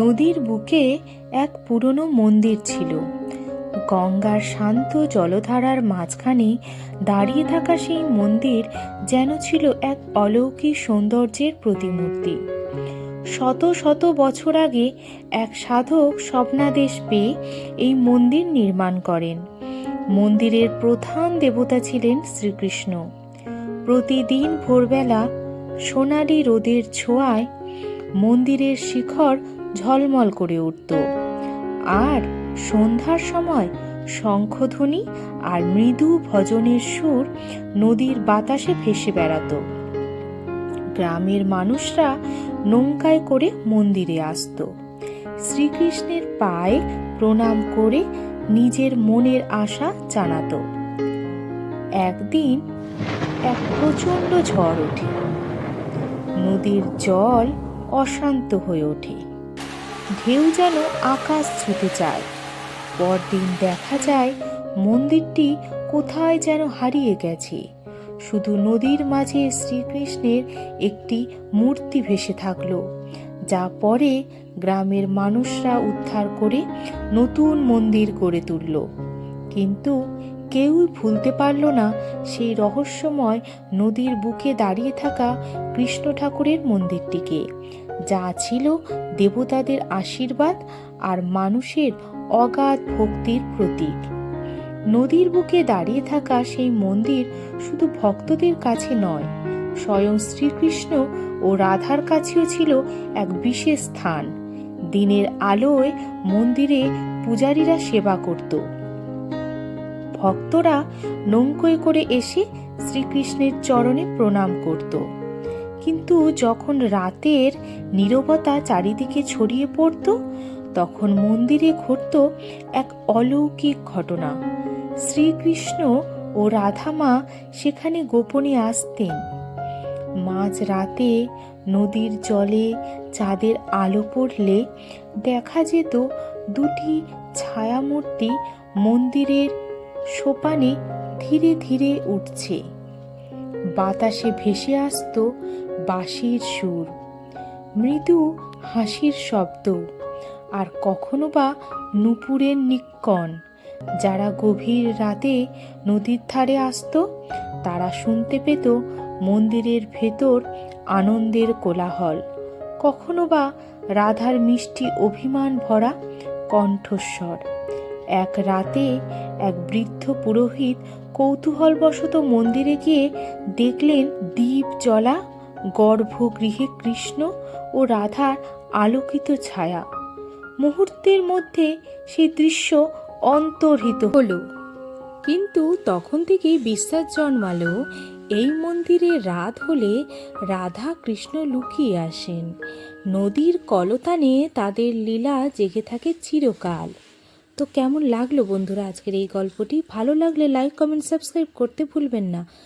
নদীর বুকে এক পুরনো মন্দির ছিল। গঙ্গার শান্ত জলধারার মাঝখানে দাঁড়িয়ে থাকা সেই মন্দির যেন ছিল এক অলৌকিক সৌন্দর্যের প্রতিমূর্তি। শত শত বছর আগে এক সাধক স্বপ্নাদেশ পেয়ে এই মন্দির নির্মাণ করেন। মন্দিরের প্রধান দেবতা ছিলেন শ্রীকৃষ্ণ। প্রতিদিন ভোরবেলা সোনালি রোদের ছোঁয়ায় মন্দিরের শিখর ঝলমল করে উঠত। আর সন্ধ্যার সময় শঙ্খধ্বনি আর মৃদু ভজনের সুর নদীর বাতাসে ভেসে বেড়াতো। গ্রামের মানুষরা নৌকায় করে মন্দিরে আসতো। শ্রীকৃষ্ণের পায়ে প্রণাম করে নিজের মনের আশা জানাত। একদিন এক প্রচণ্ড ঝড় ওঠে। নদীর জল অশান্ত হয়ে ওঠে। ঢেউ যেন আকাশ ছুটে যায় পরদিন দেখা যায় মন্দিরটি কোথায় যেন হারিয়ে গেছে। শুধু নদীর মাঝে শ্রীকৃষ্ণের একটি মূর্তি ভেসে থাকল, যা পরে গ্রামের মানুষরা উদ্ধার করে নতুন মন্দির গড়ে তুলল। কিন্তু কেউই ভুলতে পারল না সেই রহস্যময় নদীর বুকে দাঁড়িয়ে থাকা কৃষ্ণ ঠাকুরের মন্দিরটিকে। যা ছিল দেবতাদের আশীর্বাদ আর মানুষের অগাধ ভক্তির প্রতীক। নদীর বুকে দাঁড়িয়ে থাকা সেই মন্দির শুধু ভক্তদের কাছে নয়, স্বয়ং শ্রীকৃষ্ণ ও রাধার কাছেও ছিল এক বিশেষ স্থান। দিনের আলোয় মন্দিরে পূজারীরা সেবা করত। ভক্তরা নৌকোয় করে এসে শ্রীকৃষ্ণের চরণে প্রণাম করত। কিন্তু যখন রাতের নীরবতা চারিদিকে ছড়িয়ে পড়ত, তখন মন্দিরে ঘটত এক অলৌকিক ঘটনা। শ্রীকৃষ্ণ ও রাধামা সেখানে গোপনে আসতেন। মাঝ রাতে নদীর জলে চাঁদের আলো পড়লে দেখা যেত দুটি ছায়ামূর্তি মন্দিরের সোপানে ধীরে ধীরে উঠছে। বাতাসে ভেসে আসতো বাঁশির সুর, মৃদু হাসির শব্দ, আর কখনো বা নুপুরের নিক্কণ, যারা গভীর রাতে নদীর ধারে আসতো, তারা শুনতে পেত মন্দিরের ভেতর আনন্দের কোলাহল। কখনো বা রাধার মিষ্টি অভিমান ভরা কণ্ঠস্বর। এক রাতে এক বৃদ্ধ পুরোহিত কৌতূহলবশত মন্দিরে গিয়ে দেখলেন দ্বীপ জ্বলা গর্ভগৃহে কৃষ্ণ ও রাধার আলোকিত ছায়া। মুহূর্তের মধ্যে সেই দৃশ্য অন্তর্হিত হলো। কিন্তু তখন থেকেই বিশ্বাস জন্মালো, এই মন্দিরে রাত হলে রাধা কৃষ্ণ লুকিয়ে আসেন। নদীর কলতানে তাদের লীলা জেগে থাকে চিরকাল। তো কেমন লাগল বন্ধুরা আজকের এই গল্পটি? ভালো লাগলে লাইক কমেন্ট সাবস্ক্রাইব করতে ভুলবেন না।